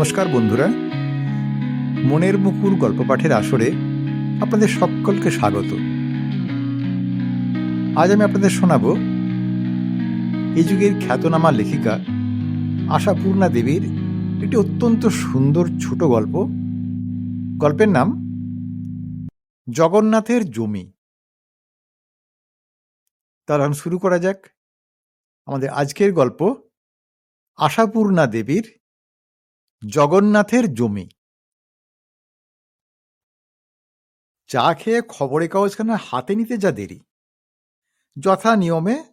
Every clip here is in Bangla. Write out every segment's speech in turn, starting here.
নমস্কার বন্ধুরা। মনের মুকুর গল্প পাঠের আসরে আপনাদের সকলকে স্বাগত। আজ আমি আপনাদের শোনাব এই যুগের খ্যাতনামা লেখিকা আশাপূর্ণা দেবীর একটি অত্যন্ত সুন্দর ছোট গল্প। গল্পের নাম, জগন্নাথের জমি। তাহলে শুরু করা যাক। আমাদের আজকের গল্প, আশাপূর্ণা দেবীর জগন্নাথের জমি। চা খেয়ে খবরের কাগজখানা হাতে নিতে যা দেরি। যথা নিয়মে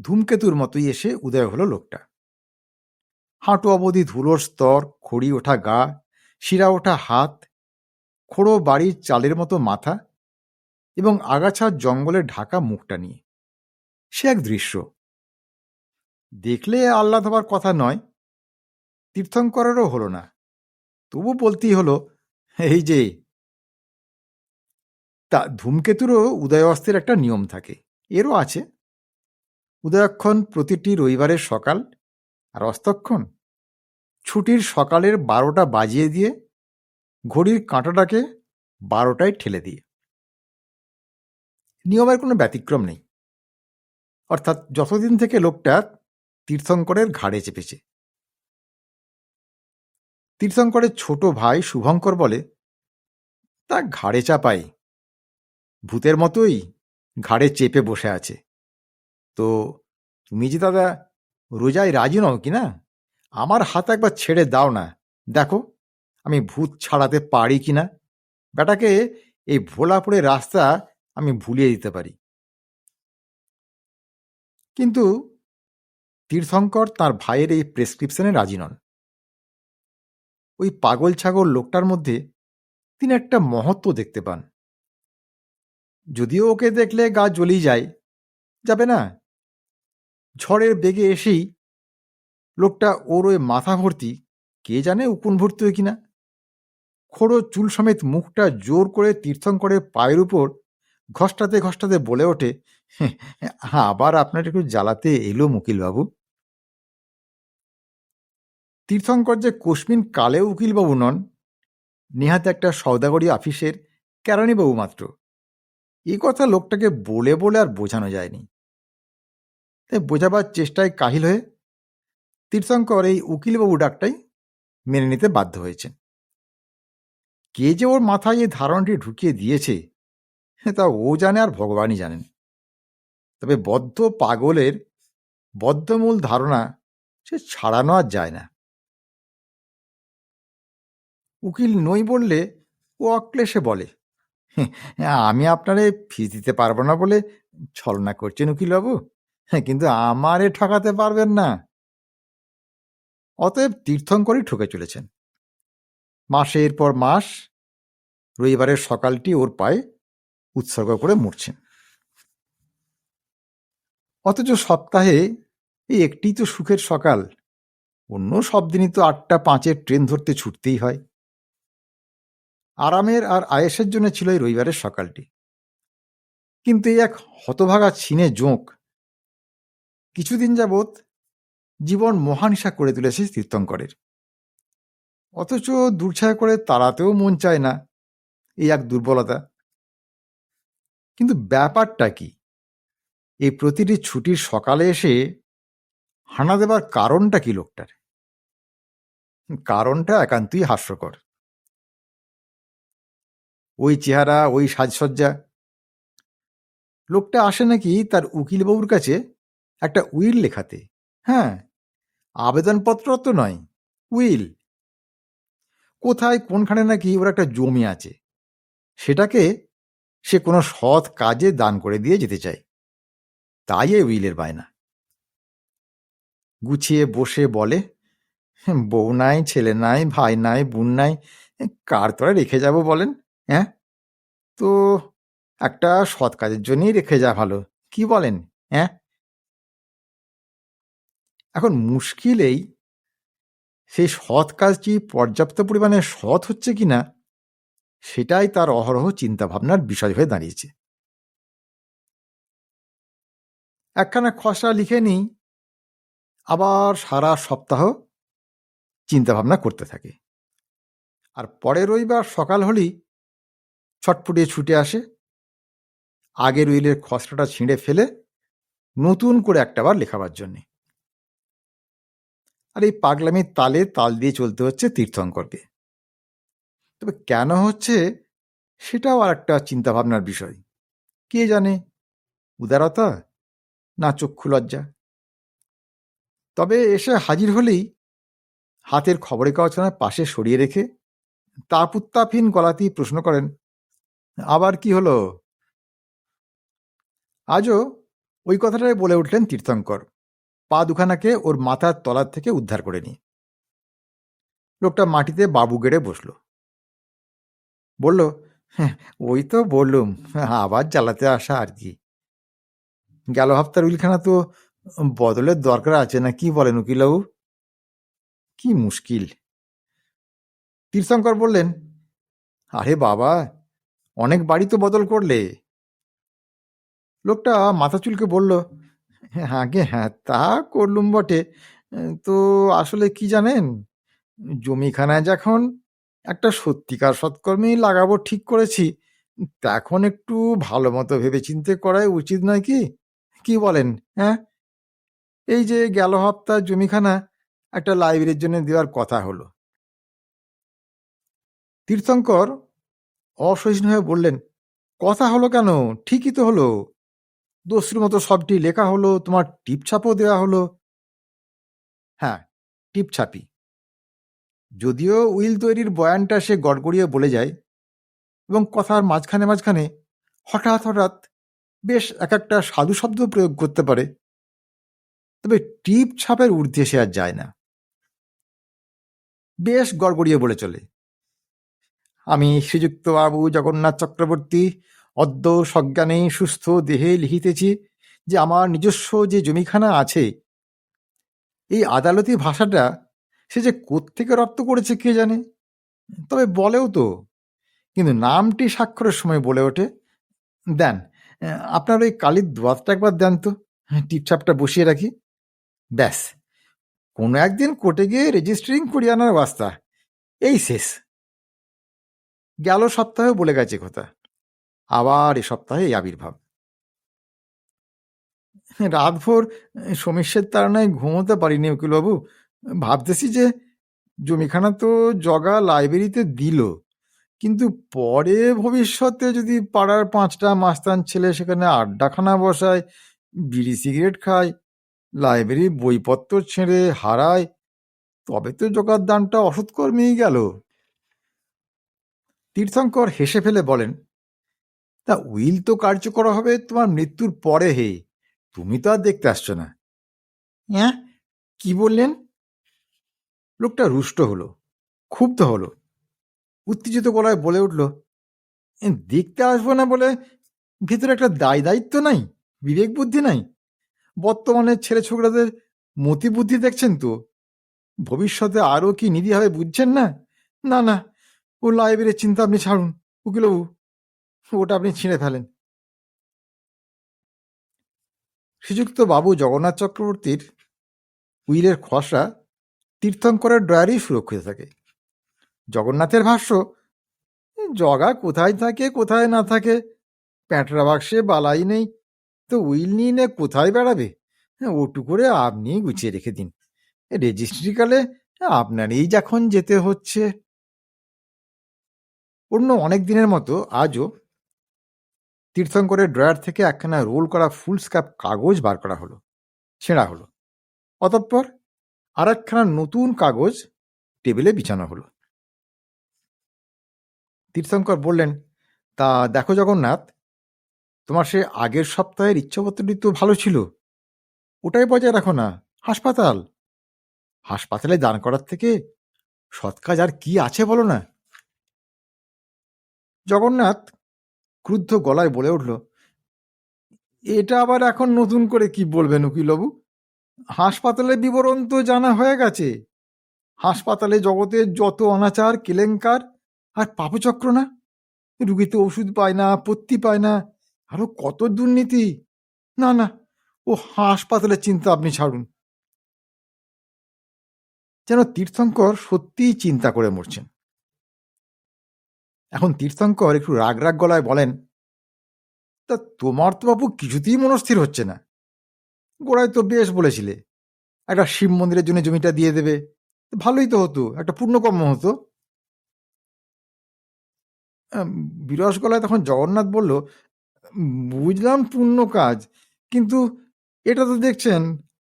ধূমকেতুর মতোই এসে উদয় হলো লোকটা। হাঁটু অবধি ধুলোর স্তর, খড়ি ওঠা গা, শিরা ওঠা হাত, খোড়ো বাড়ির চালের মতো মাথা এবং আগাছার জঙ্গলে ঢাকা মুখটা নিয়ে। সে এক দৃশ্য। দেখলে আহ্লাদ হবার কথা নয়। তীর্থঙ্করেরও হলো না। তবু বলতেই হলো, এই যে, তা ধূমকেতুরও উদয় অস্তের একটা নিয়ম থাকে। এরও আছে। উদয়ক্ষণ প্রতিটি রবিবারের সকাল আর অস্তক্ষণ ছুটির সকালের বারোটা বাজিয়ে দিয়ে ঘড়ির কাঁটাটাকে বারোটায় ঠেলে দিয়ে। নিয়মের কোনো ব্যতিক্রম নেই। অর্থাৎ যতদিন থেকে লোকটা তীর্থঙ্করের ঘাড়ে চেপেছে তীর্থঙ্করের ছোট ভাই শুভঙ্কর বলে, তা ঘাড়ে চাপাই। ভূতের মতোই ঘাড়ে চেপে বসে আছে। তো তুমি যে দাদা রোজায় রাজি নও কি না? আমার হাত একবার ছেড়ে দাও না। দেখো, আমি ভূত ছাড়াতে পারি কি না? বেটাকে এই ভোলাপুরে রাস্তা আমি ভুলিয়ে দিতে পারি। কিন্তু তীর্থঙ্কর তার ভাইয়ের এই প্রেসক্রিপশনে রাজি নন। ওই পাগল ছাগল লোকটার মধ্যে তিনি একটা মহত্ব দেখতে পান। যদিও ওকে দেখলে গা জ্বলেই যায়, যাবে না। ঝড়ের বেগে এসেই লোকটা ওর ওই মাথা ভর্তি, কে জানে উকুন ভর্তি হয় কিনা। খোড়ো চুল সমেত মুখটা জোর করে তীর্থঙ্করের পায়ের উপর ঘষ্টাতে ঘষ্টাতে বলে ওঠে আবার আপনার একটু জ্বালাতে এলো মুকিলবাবু। তীর্থঙ্কর যে কোশ্মিন কালে উকিলবাবু নন, নেহাত একটা সৌদাগরী অফিসের কেরানিবাবু মাত্র। এই কথা লোকটাকে বলে বলে আর বোঝানো যায়নি। তাই বোঝাবার চেষ্টায় কাহিল হয়ে তীর্থঙ্কর এই উকিলবাবু ডাকটাই মেনে নিতে বাধ্য হয়েছেন। কে যে ওর মাথায় এই ধারণাটি ঢুকিয়ে দিয়েছে, তা ও জানে আর ভগবানই জানেন। তবে বদ্ধ পাগলের বদ্ধমূল ধারণা সে ছাড়ানো আর যায় না। উকিল নই বললে ও অক্লেশে বলে আমি আপনারে ফিস দিতে পারব না বলে ছলনা করছেন উকিলবাবু। কিন্তু আমারে ঠকাতে পারবেন না। অতএব তীর্থঙ্করই ঠকে চলেছেন। মাসের পর মাস, রবিবারের সকালটি ওর পায়ে উৎসর্গ করে মরছেন। অথচ সপ্তাহে এই একটি তো সুখের সকাল, অন্য সব দিনই তো আটটা পাঁচের ট্রেন ধরতে ছুটতেই হয়। আরামের আর আয়েসের জন্য ছিল এই রবিবারের সকালটি। কিন্তু এই এক হতভাগা ছিনে জোঁক কিছুদিন যাবৎ জীবন মহানিশা করে তুলেছে তীর্থঙ্করের। অথচ দূরছায়া করে তাড়াতেও মন চায় না এই এক দুর্বলতা। কিন্তু ব্যাপারটা কি? এই প্রতিটি ছুটির সকালে এসে হানা দেবার কারণটা কি লোকটার? কারণটা একান্তই হাস্যকর। ওই চেহারা, ওই সাজসজ্জা। লোকটা আসে নাকি তার উকিলবাবুর কাছে একটা উইল লেখাতে। হ্যাঁ আবেদনপত্র তো নয়, উইল। কোথায়, কোনখানে নাকি ওর একটা জমি আছে। সেটাকে সে কোনো সৎ কাজে দান করে দিয়ে যেতে চায়। তাই এই উইলের বায়না। গুছিয়ে, বসে বলে বউ নাই, ছেলে নাই, ভাই নাই, বোন নাই, কার তোরা রেখে যাব বলেন? হ্যাঁ? তো একটা সৎ কাজের জন্যই রেখে যা ভালো। কি বলেন? হ্যাঁ? এখন মুশকিল এই সেই সৎ কাজটি পর্যাপ্ত পরিমাণে সৎ হচ্ছে কিনা সেটাই তার অহরহ চিন্তাভাবনার বিষয় হয়ে দাঁড়িয়েছে। একখানা খসড়া লিখে নিই, আবার সারা সপ্তাহ চিন্তাভাবনা করতে থাকে। আর পরের রবিবার সকাল হলেই ছটফটিয়ে ছুটে আসে। আগের উইলের খসড়াটা ছিঁড়ে ফেলে নতুন করে একটাবার লেখাবার জন্যে। আর এই পাগলামির তালে তাল দিয়ে চলতে হচ্ছে তীর্থঙ্করকে। তবে কেন হচ্ছে সেটাও আর একটা চিন্তাভাবনার বিষয়। কে জানে? উদারতা না চক্ষু লজ্জা? তবে এসে হাজির হলেই হাতের খবরের কাগজখানা পাশে সরিয়ে রেখে তাপ গলাতেই প্রশ্ন করেন আবার কি হলো? আজও ওই কথাটাই বলে উঠলেন তীর্থঙ্কর। পা দুখানাকে ওর মাথার তলার থেকে উদ্ধার করে নিয়ে। লোকটা মাটিতে বাবু গেড়ে বসল। বলল "হ্যাঁ, ওই তো বললুম আবার জ্বালাতে আসা আর কি। গেল হপ্তার উইলখানা তো বদলের দরকার আছে না কি বলেন উকিলবাবু? কি মুশকিল? তীর্থঙ্কর বললেন আরে বাবা অনেক বাড়ি তো বদল করলে। লোকটা মাথা চুলকে বলল, আগে হ্যাঁ তা করলুম বটে। তো আসলে কি জানেন? জমিখানায় যখন একটা সত্যিকার সৎকর্মী লাগাবো ঠিক করেছি, তখন একটু ভালো মতো ভেবে চিন্তে করাই উচিত নয় কি? কি বলেন হ্যাঁ? এই যে গেল হপ্তাহ জমিখানা, একটা লাইব্রেরির জন্য দেওয়ার কথা হলো। তীর্থঙ্কর অসহিষ্ণু হয়ে বললেন, কথা হলো কেন? ঠিকই তো হলো। দস্যুর মতো সবটি লেখা হলো, তোমার টিপছাপও দেওয়া হলো। হ্যাঁ টিপছাপি যদিও উইল তৈরির বয়ানটা সে গড়গড়িয়ে বলে যায় এবং কথার মাঝখানে মাঝখানে হঠাৎ হঠাৎ বেশ এক একটা সাধু শব্দ প্রয়োগ করতে পারে, তবে টিপ ছাপের ঊর্ধ্বে সে আর যায় না। বেশ গড়গড়িয়ে বলে চলে। আমি শ্রীযুক্ত বাবু জগন্নাথ চক্রবর্তী অদ্য সজ্ঞানে সুস্থ দেহে লিখিতেছি যে আমার নিজস্ব যে জমিখানা আছে, এই আদালতি ভাষাটা সে যে কোত্থেকে রপ্ত করেছে কে জানে? তবে বলেও তো, কিন্তু নামটি স্বাক্ষরের সময় বলে ওঠে। দেন, আপনার ওই কালির দোয়াতটা একবার দেন তো টিপছাপটা বসিয়ে রাখি। ব্যাস, কোনো একদিন কোর্টে গিয়ে রেজিস্ট্রিং করিয়ে আনার বাস্তা, এই শেষ। গেল সপ্তাহে বলে গেছে কথা। আবার এ সপ্তাহে এই আবির্ভাব। রাতভর সমস্যার তাড়নায় ঘুমোতে পারিনি উকিলবাবু। ভাবতেছি যে জমিখানা তো জগা লাইব্রেরিতে দিল। কিন্তু পরে ভবিষ্যতে যদি পাড়ার পাঁচটা মাস্তান ছেলে সেখানে আড্ডাখানা বসায়, বিড়ি সিগারেট খায় লাইব্রেরি বইপত্র ছেড়ে হারায়, তবে তো জগার দানটা অসৎকর্মেই গেল। তীর্থঙ্কর হেসে ফেলে বলেন তা উইল তো কার্যকর হবে তোমার মৃত্যুর পরে হে তুমি তো আর দেখতে আসছো না। হ্যাঁ কি বললেন? লোকটা রুষ্ট হলো ক্ষুব্ধ হলো উত্তেজিত গলায় বলে উঠল "এ, দেখতে আসব না বলে ভিতরে একটা দায় দায়িত্ব নাই বিবেক বুদ্ধি নাই? বর্তমানে ছেলে ছোকরাদের মতি বুদ্ধি দেখছেন তো? ভবিষ্যতে আরও কি নিধি হবে বুঝছেন না? না না ও লাইব্রেরির চিন্তা আপনি ছাড়ুন, উকিলবাবু। ওটা আপনি ছিঁড়ে ফেলেন। শ্রীযুক্ত বাবু জগন্নাথ চক্রবর্তীর উইলের খসড়া তীর্থঙ্করের ড্রয়ারেই সুরক্ষিত থাকে। জগন্নাথের ভাষ্য, জগা কোথায় থাকে, কোথায় না থাকে, প্যাঁটরা বাক্সে বালাই নেই, তো উইল নিয়ে নে কোথায় বেড়াবে? ওটু করে আপনি গুছিয়ে রেখে দিন। রেজিস্ট্রিকালে আপনারই যখন যেতে হচ্ছে। অন্য অনেক দিনের মতো আজও তীর্থঙ্করের ড্রয়ার থেকে একখানা রোল করা ফুল স্ক্যাপ কাগজ বার করা হলো, ছেঁড়া হলো। অতঃপর আর একখানা নতুন কাগজ টেবিলে বিছানো হলো। তীর্থঙ্কর বললেন, তা দেখো জগন্নাথ, তোমার সে আগের সপ্তাহের ইচ্ছাপত্রটি তো ভালো ছিল, ওটাই বজায় রাখো না, হাসপাতাল। হাসপাতালে দান করার থেকে সৎ কাজ আর কি আছে বলো না? জগন্নাথ ক্রুদ্ধ গলায় বলে উঠল, এটা আবার এখন নতুন করে কি বলবেন উকিলবাবু হাসপাতালের বিবরণ তো জানা হয়ে গেছে। হাসপাতালে জগতের যত অনাচার, কেলেঙ্কার আর পাপচক্র না? রুগীতে ওষুধ পায় না পত্তি পায় না, আরও কত দুর্নীতি? না না, ও হাসপাতালের চিন্তা আপনি ছাড়ুন। যেন তীর্থঙ্কর সত্যিই চিন্তা করে মরছেন। এখন তীর্থঙ্কর একটু রাগ রাগ গলায় বলেন, তা তোমার তো বাবু কিছুতেই মনস্থির হচ্ছে না। গোড়ায় তো বেশ বলেছিলে, একটা শিব মন্দিরের জন্য জমিটা দিয়ে দেবে ভালোই তো হতো, একটা পূর্ণকর্ম হতো। বিরস গলায় তখন জগন্নাথ বলল, বুঝলাম পূর্ণ কাজ, কিন্তু এটা তো দেখছেন,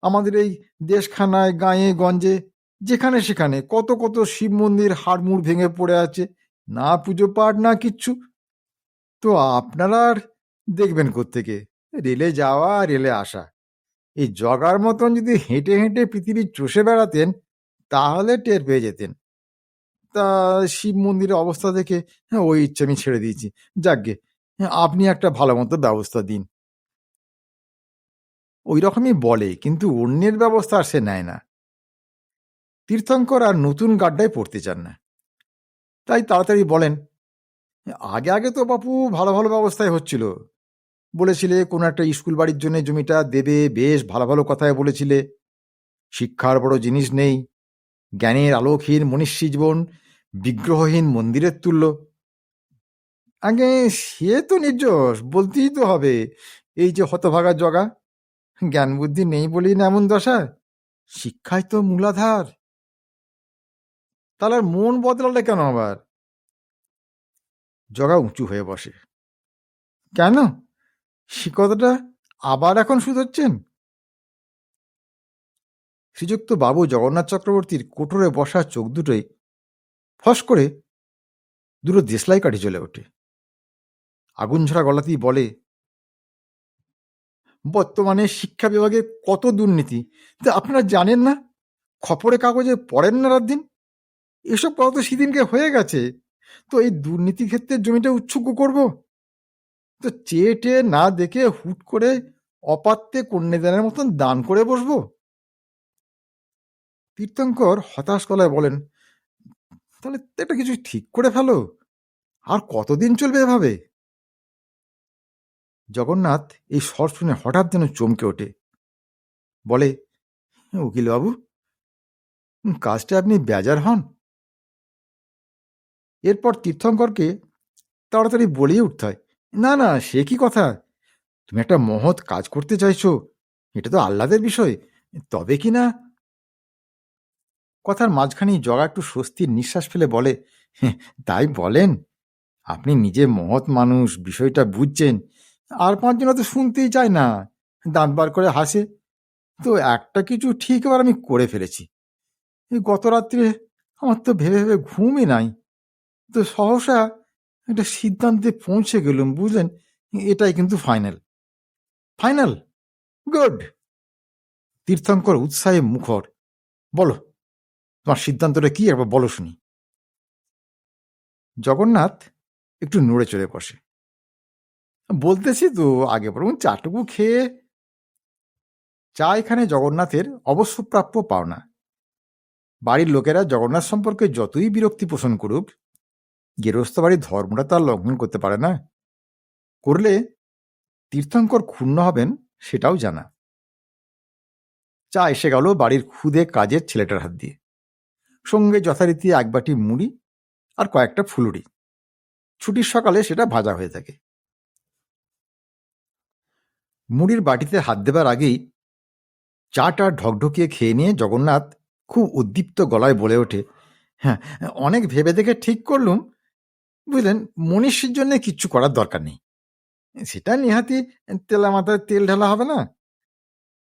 আমাদের এই দেশখানায়, গাঁয়ে, গঞ্জে, যেখানে সেখানে কত কত শিব মন্দির হাড়মুড় ভেঙে পড়ে আছে না পুজো পাঠ না কিচ্ছু। তো আপনারা আর দেখবেন কোত্থেকে? রেলে যাওয়া রেলে আসা। এই জগার মতন যদি হেঁটে হেঁটে পৃথিবী চষে বেড়াতেন তাহলে টের পেয়ে যেতেন। তা শিব মন্দিরের অবস্থা দেখে হ্যাঁ, ওই ইচ্ছে আমি ছেড়ে দিয়েছি। যাকগে হ্যাঁ, আপনি একটা ভালো মতো ব্যবস্থা দিন। ওই রকমই বলে কিন্তু অন্যের ব্যবস্থা আর সে নেয় না। তীর্থঙ্কর আর নতুন গাড্ডায় পড়তে চান না। তাই তাড়াতাড়ি বলেন। আগে আগে তো বাপু ভালো ভালো ব্যবস্থায় হচ্ছিল। বলেছিলে কোনো একটা স্কুল বাড়ির জন্য জমিটা দেবে, বেশ ভালো ভালো কথায় বলেছিলে। শিক্ষার বড় জিনিস নেই। জ্ঞানের আলোকহীন মনীষী জীবন বিগ্রহহীন মন্দিরের তুল্য। আগে সে তো নির্জস, বলতেই তো হবে। এই যে হতভাগা জগা জ্ঞান বুদ্ধি নেই বলেই না এমন দশা? শিক্ষাই তো মূলাধার। তাহলে আর মন বদলালে কেন আবার? জগা উঁচু হয়ে বসে। কেন? সে কথাটা আবার এখন শুধোচ্ছেন শ্রীযুক্ত বাবু জগন্নাথ চক্রবর্তীর কোটরে বসা চোখ দুটোই ফস করে দুটো দেশলাই কাঠি চলে ওঠে। আগুন ঝরা গলাতেই বলে, বর্তমানে শিক্ষা বিভাগে কত দুর্নীতি? তা আপনারা জানেন না? খবরে কাগজে পড়েন না রাত দিন? এসব কথা তো সেদিনকে হয়ে গেছে। তো এই দুর্নীতি ক্ষেত্রে জমিটা উৎসুক করব? তো চেয়ে না দেখে হুট করে অপাত্রে কন্যাদানের মতন দান করে বসবো? তীর্থঙ্কর হতাশ গলায় বলেন, তাহলে এটা কিছু ঠিক করে ফেলো। আর কতদিন চলবে এভাবে? জগন্নাথ এই স্বর শুনে হঠাৎ যেন চমকে ওঠে। বলে উকিল বাবু কাজটা আপনি বেজার হন। এরপর তীর্থঙ্করকে তাড়াতাড়ি বলেই উঠতে হয় না না সে কি কথা? তুমি একটা মহৎ কাজ করতে চাইছো এটা তো আহ্লাদের বিষয় তবে কি না? কথার মাঝখানেই জগা একটু স্বস্তির নিঃশ্বাস ফেলে বলে "হ্যাঁ, তাই বলেন আপনি নিজে মহৎ মানুষ বিষয়টা বুঝছেন আর পাঁচজনা তো শুনতেই চায় না দাঁত বার করে হাসে তো একটা কিছু ঠিক এবার আমি করে ফেলেছি। এই গত রাত্রে আমার তো ভেবে ভেবে ঘুমই নাই তো সহসা একটা সিদ্ধান্তে পৌঁছে গেলুম, বুঝলেন? এটাই কিন্তু ফাইনাল ফাইনাল গুড তীর্থঙ্কর উৎসাহে মুখর। বলো, তোমার সিদ্ধান্তটা কি? একবার বলো শুনি। জগন্নাথ একটু নড়ে চড়ে বসে। বলতেছি তো আগে বরং চাটুকু খেয়ে চা এখানে জগন্নাথের অবশ্যপ্রাপ্য পাওনা। বাড়ির লোকেরা জগন্নাথ সম্পর্কে যতই বিরক্তি পোষণ করুক গেরস্ত বাড়ির ধর্মটা তার লঙ্ঘন করতে পারে না। করলে তীর্থঙ্কর ক্ষুণ্ণ হবেন সেটাও জানা। চা এসে গেল বাড়ির খুদে কাজের ছেলেটার হাত দিয়ে। সঙ্গে যথারীতি এক বাটি মুড়ি আর কয়েকটা ফুলুরি। ছুটির সকালে সেটা ভাজা হয়ে থাকে। মুড়ির বাটিতে হাত দেবার আগেই চাটা ঢকঢকিয়ে খেয়ে নিয়ে জগন্নাথ খুব উদ্দীপ্ত গলায় বলে ওঠে হ্যাঁ অনেক ভেবে দেখে ঠিক করলুম বুঝলেন, মনীষীর জন্য কিচ্ছু করার দরকার নেই। সেটা নিহাতি তেলা মাথায় তেল ঢালা হবে না।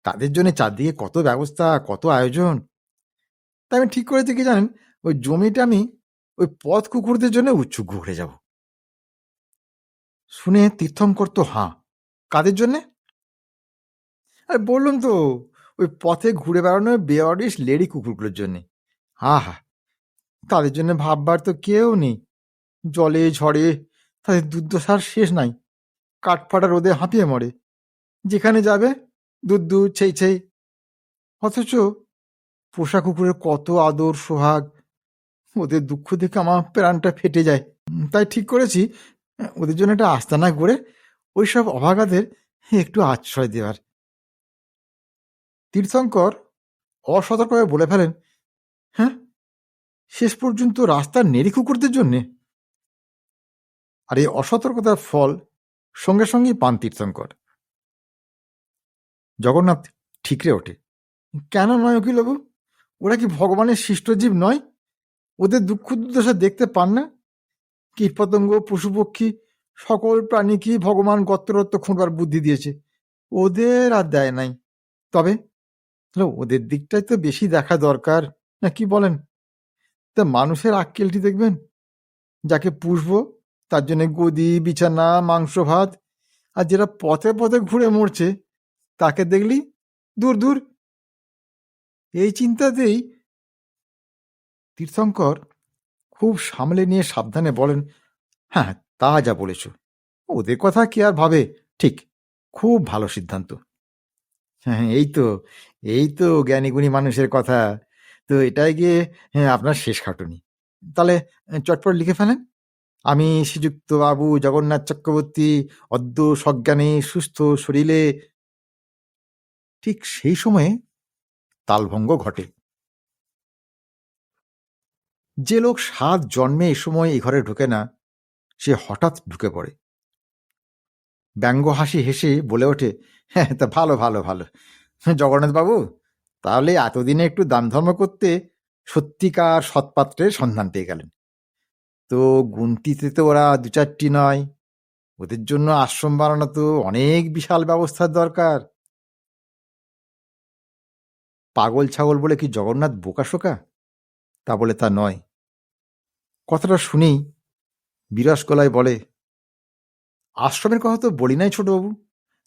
তাদের জন্য চারদিকে কত ব্যবস্থা, কত আয়োজন। তাই আমি ঠিক করেছি কি জানেন, ওই জমিটা আমি ওই পথ কুকুরদের জন্য উৎসুক ঘুরে যাব। শুনে তীর্থঙ্কর তো হাঁ, কাদের জন্যে? আরে বললাম তো, ওই পথে ঘুরে বেড়ানো বেয়ারিশ লেডি কুকুরগুলোর জন্যে। হা হা, তাদের জন্য ভাববার তো কেউ নেই। জলে, ঝড়ে তাদের দুর্দশার শেষ নাই। কাঠফাটা রোদে হাঁপিয়ে মরে। যেখানে যাবে দুধ দুধ ছেই ছেই। অথচ পোষা কুকুরের কত আদর, সোহাগ। ওদের দুঃখ দেখে আমার প্রাণটা ফেটে যায়। তাই ঠিক করেছি, ওদের জন্য একটা আস্তানা করে ওইসব অভাগাদের একটু আশ্রয় দেওয়ার। তীর্থঙ্কর অসতর্কভাবে বলে ফেলেন হ্যাঁ শেষ পর্যন্ত রাস্তার নেড়িখু কুকুরদের জন্যে আর এই অসতর্কতার ফল সঙ্গে সঙ্গেই পান তীর্থঙ্কর। জগন্নাথ ঠিকরে ওঠে। কেন নয় অখিলবাবু ওরা কি ভগবানের সৃষ্টজীব নয়? ওদের দুঃখ দুর্দশা দেখতে পান না? কীটপতঙ্গ পশুপক্ষী সকল প্রাণীকেই ভগবান গত্ররত্ব খুঁড়বার বুদ্ধি দিয়েছে? ওদের আর দেয় নাই। তবে ওদের দিকটাই তো বেশি দেখা দরকার, না কি বলেন? তা মানুষের আক্কেলটি দেখবেন? যাকে পুষবো তার জন্য গদি বিছানা মাংস ভাত আর যেটা পথে পথে ঘুরে মরছে তাকে দেখলি? দূর দূর। এই চিন্তাতেই তীর্থঙ্কর খুব সামলে নিয়ে সাবধানে বলেন হ্যাঁ তা যা বলেছ। ওদের কথা কি আর ভাবে? ঠিক খুব ভালো সিদ্ধান্ত। হ্যাঁ এই তো এই তো জ্ঞানীগুণী মানুষের কথা। তো এটাই গিয়ে হ্যাঁ, আপনার শেষ খাটুনি। তাহলে চটপট লিখে ফেলেন? আমি শ্রীযুক্ত বাবু জগন্নাথ চক্রবর্তী, অদ্য সজ্ঞানে, সুস্থ শরীরে। ঠিক সেই সময়ে তালভঙ্গ ঘটে। যে লোক সাত জন্মে এ সময় এ ঘরে ঢোকে না, সে হঠাৎ ঢুকে পড়ে। ব্যঙ্গ হাসি হেসে বলে ওঠে হ্যাঁ তা ভালো ভালো ভালো। জগন্নাথ বাবু তাহলে এতদিনে একটু দান ধর্ম করতে সত্যিকার সৎপাত্রের সন্ধান পেয়ে গেলেন। তো গুনতিতে তো ওরা দু চারটি নয়। ওদের জন্য আশ্রম বানানো তো অনেক বিশাল ব্যবস্থার দরকার। পাগল ছাগল বলে কি জগন্নাথ বোকা শোকা? তা বলে তা নয়। কথাটা শুনেই বিরস গলায় বলে, আশ্রমের কথা তো বলি নাই ছোটবাবু,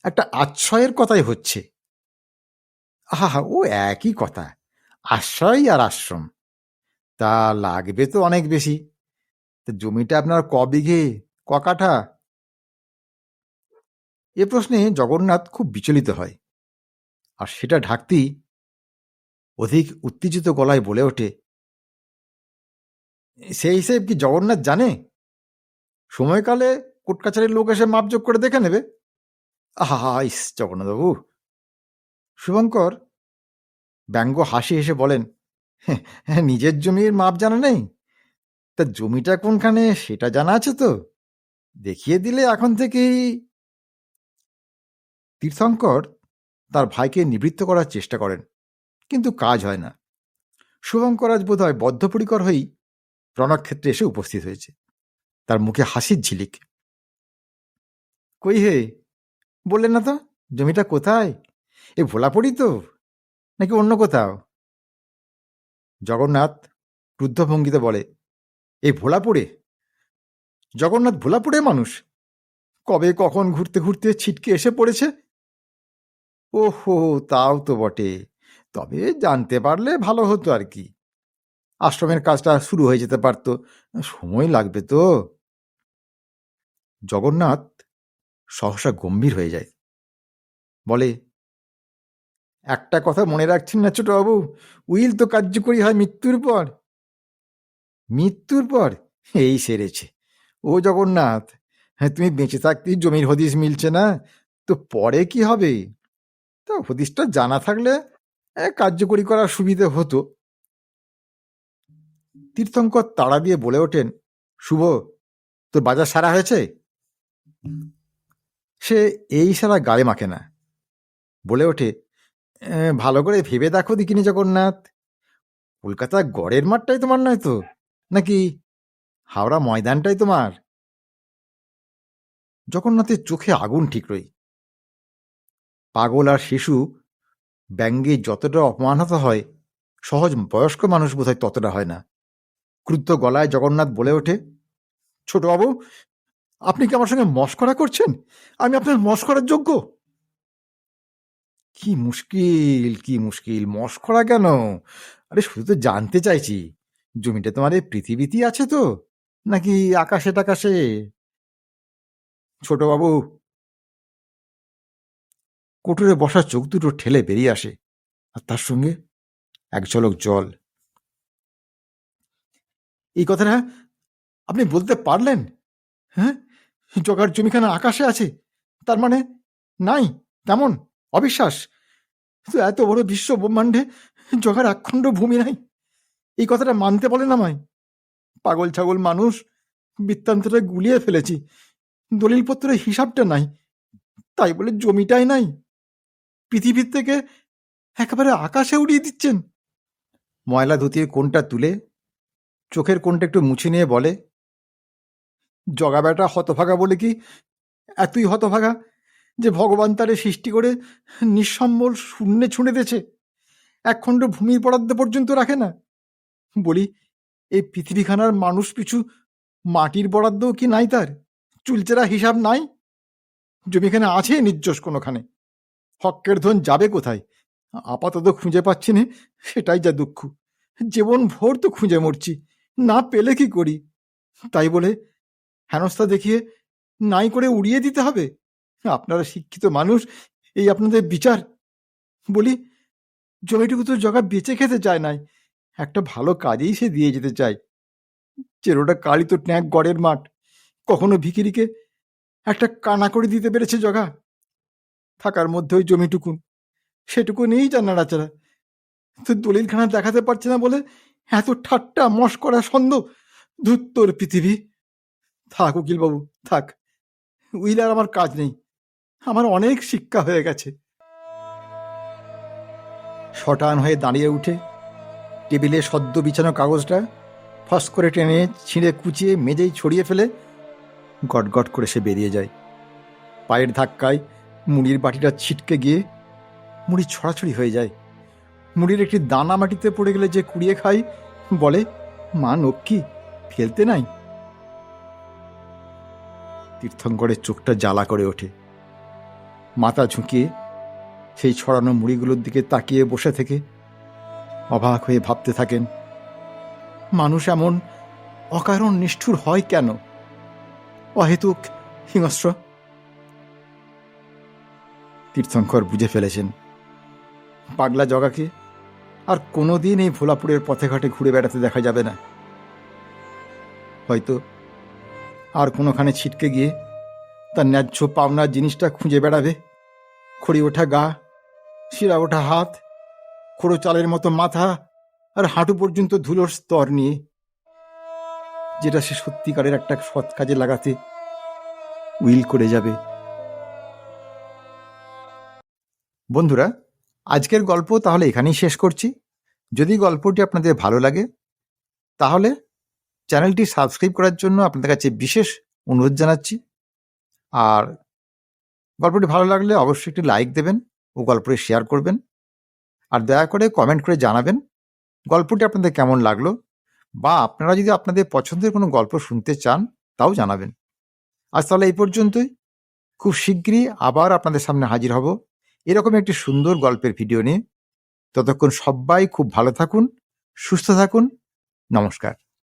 একটা আশ্রয়ের কথাই হচ্ছে। আহা, ও একই কথা, আশ্রয় আর আশ্রম। তা লাগবে তো অনেক বেশি। জমিটা আপনার ক বিঘে, ক কাঠা? এ প্রশ্নে জগন্নাথ খুব বিচলিত হয় আর সেটা ঢাকতেই অধিক উত্তেজিত গলায় বলে ওঠে সেই হিসেব কি জগন্নাথ জানে? সময়কালে কোর্ট কাছারির লোক এসে মাপযোগ করে দেখে নেবে। আহা ইস, জগন্নাথবাবু। শুভঙ্কর ব্যঙ্গ হাসি হেসে বলেন হ্যাঁ নিজের জমির মাপ জানা নেই? তা জমিটা কোনখানে সেটা জানা আছে তো? দেখিয়ে দিলে এখন থেকেই। তীর্থঙ্কর তার ভাইকে নিবৃত্ত করার চেষ্টা করেন, কিন্তু কাজ হয় না। শুভঙ্কর আজ বোধ হয় বদ্ধপরিকর হয়েই রণক্ষেত্রে এসে উপস্থিত হয়েছে। তার মুখে হাসির ঝিলিক। কই হে? বললেন না তো, জমিটা কোথায়? এ ভোলাপড়ি তো, নাকি অন্য কোথাও? জগন্নাথ ক্রুদ্ধ ভঙ্গিতে বলে এই ভোলাপুরে? জগন্নাথ ভোলাপুরে মানুষ? কবে কখন ঘুরতে ঘুরতে ছিটকে এসে পড়েছে? ওহো, তাও তো বটে। তবে জানতে পারলে ভালো হতো আর কি। আশ্রমের কাজটা শুরু হয়ে যেতে পারতো। সময় লাগবে তো। জগন্নাথ সহসা গম্ভীর হয়ে যায়। বলে, একটা কথা মনে রাখছেন না ছোটবাবু? উইল তো কার্যকরী হয় মৃত্যুর পর। মৃত্যুর পর এই সেরেছে। ও জগন্নাথ হ্যাঁ তুমি বেঁচে থাকতেই জমির হদিস মিলছে না, তো পরে কি হবে? তা হদিসটা জানা থাকলে কার্যকরী করার সুবিধে হতো। তীর্থঙ্কর তাড়া দিয়ে বলে ওঠেন, শুভ, তোর বাজার সারা হয়েছে? সে এই সারা গায়ে মাখে না। বলে ওঠে ভালো করে ভেবে দেখো দিকিনি জগন্নাথ। কলকাতা গড়ের মাঠটাই তোমার নয় তো? নাকি হাওড়া ময়দানটাই তোমার? জগন্নাথের চোখে আগুন ঠিক রই। পাগল আর শিশু ব্যঙ্গে যতটা অপমানিত হয়, সহজ বয়স্ক মানুষ বোধহয় ততটা হয় না। ক্রুদ্ধ গলায় জগন্নাথ বলে ওঠে, ছোটবাবু, আপনি কি আমার সঙ্গে মস্করা করছেন? আমি আপনার মস্করার যোগ্য? কি মুশকিল কি মুশকিল, মস্করা কেন? আরে শুধু তো জানতে চাইছি। জমিটা তোমার এই পৃথিবীতেই আছে তো? নাকি আকাশে টাকাশে? ছোটবাবু। কোটরে বসা চোখ দুটো ঠেলে বেরিয়ে আসে, আর তার সঙ্গে এক ঝলক জল। এই কথাটা আপনি বলতে পারলেন? হ্যাঁ? জগার জমিখানা আকাশে আছে, তার মানে নাই, তেমন, অবিশ্বাস। তো এত বড় বিশ্ব ব্রহ্মাণ্ডে জগার একখণ্ড ভূমি নাই। এই কথাটা মানতে বলেন আমায়। পাগল ছাগল মানুষ বৃত্তান্তটা গুলিয়ে ফেলেছি। দলিলপত্রের হিসাবটা নাই, তাই বলে জমিটাই নাই। পৃথিবীর থেকে একেবারে আকাশে উড়িয়ে দিচ্ছেন। ময়লা ধুতির কোনটা তুলে, চোখের কোনটা একটু মুছে নিয়ে বলে জগাবেটা হতভাগা বলে কি? এতই হতভাগা যে ভগবান তারে সৃষ্টি করে নিঃসম্বল শূন্যে ছুঁড়ে দিয়েছে। একখণ্ড ভূমির বরাদ্দ পর্যন্ত রাখে না। বলি, এই পৃথিবীখানার মানুষ পিছু মাটির বরাদ্দও কি নাই তার? চুলচেরা হিসাব নাই? জমিখানে আছে নির্যশ কোনোখানে? হক্কের ধন যাবে কোথায়? আপাতত খুঁজে পাচ্ছি না, সেটাই যা দুঃখ। জীবন ভোর তো খুঁজে মরছি, না পেলে কি করি? তাই বলে হেনস্থা দেখিয়ে নাই করে উড়িয়ে দিতে হবে? আপনারা শিক্ষিত মানুষ, এই আপনাদের বিচার। বলি, জমিটুকু তো জগা বেঁচে খেতে চায় নাই। একটা ভালো কাজেই সে দিয়ে যেতে চায়। চেরোটা কালি তো ট্যাঁক গড়ের মাঠ। কখনো ভিকিরিকে একটা কানা করে দিতে পেরেছে জগা থাকার মধ্যে ওই জমিটুকু। সেটুকু নেই যার নাড়াচাড়া। তো দলিলখানা দেখাতে পারছে না বলে এত ঠাট্টা মস্করা সন্দেহ ধুত্তর পৃথিবী। থাক উকিলবাবু, থাক। উইল আর আমার কাজ নেই। আমার অনেক শিক্ষা হয়ে গেছে। শটান হয়ে দাঁড়িয়ে উঠে টেবিলে সদ্য বিছানো কাগজটা ফস করে টেনে ছিঁড়ে কুচিয়ে মেজেই ছড়িয়ে ফেলে গটগট করে সে বেরিয়ে যায়। পায়ের ধাক্কায় মুড়ির বাটিটা ছিটকে গিয়ে মুড়ি ছড়াছড়ি হয়ে যায়। মুড়ির একটি দানা মাটিতে পড়ে গেলে যে কুড়িয়ে খায়, বলে, মা নক্ষী ফেলতে নাই? তীর্থঙ্করের চোখটা জ্বালা করে ওঠে। মাথা ঝুঁকিয়ে সেই ছড়ানো মুড়িগুলোর দিকে তাকিয়ে বসে থেকে অবাক হয়ে ভাবতে থাকেন, মানুষ এমন অকারণ নিষ্ঠুর হয় কেন? অহেতুক হিংস্র? তীর্থঙ্কর বুঝে ফেলেছেন, পাগলা জগাকে আর কোনোদিন এই ভোলাপুরের পথে ঘাটে ঘুরে বেড়াতে দেখা যাবে না। হয়তো আর কোনোখানে ছিটকে গিয়ে তার ন্যায্য পাওনার জিনিসটা খুঁজে বেড়াবে। খড়ি ওঠা গা, শিরা ওঠা হাত খোড়ো চালের মতো মাথা আর হাঁটু পর্যন্ত ধুলোর স্তর নিয়ে, যেটা সে সত্যিকারের একটা সৎ কাজে লাগাতে উইল করে যাবে। বন্ধুরা, আজকের গল্প তাহলে এখানেই শেষ করছি। যদি গল্পটি আপনাদের ভালো লাগে, তাহলে চ্যানেলটি সাবস্ক্রাইব করার জন্য আপনাদের কাছে বিশেষ অনুরোধ জানাচ্ছি। আর গল্পটি ভালো লাগলে অবশ্যই একটি লাইক দেবেন ও গল্পটি শেয়ার করবেন। আর দয়া করে কমেন্ট করে জানাবেন গল্পটি আপনাদের কেমন লাগল বা আপনারা যদি আপনাদের পছন্দের কোনো গল্প শুনতে চান তাও জানাবেন। আজ তাহলে এই পর্যন্তই। খুব শীঘ্রই আবার আপনাদের সামনে হাজির হব এরকম একটি সুন্দর গল্পের ভিডিও নিয়ে। ততক্ষণ সবাই খুব ভালো থাকুন, সুস্থ থাকুন। নমস্কার।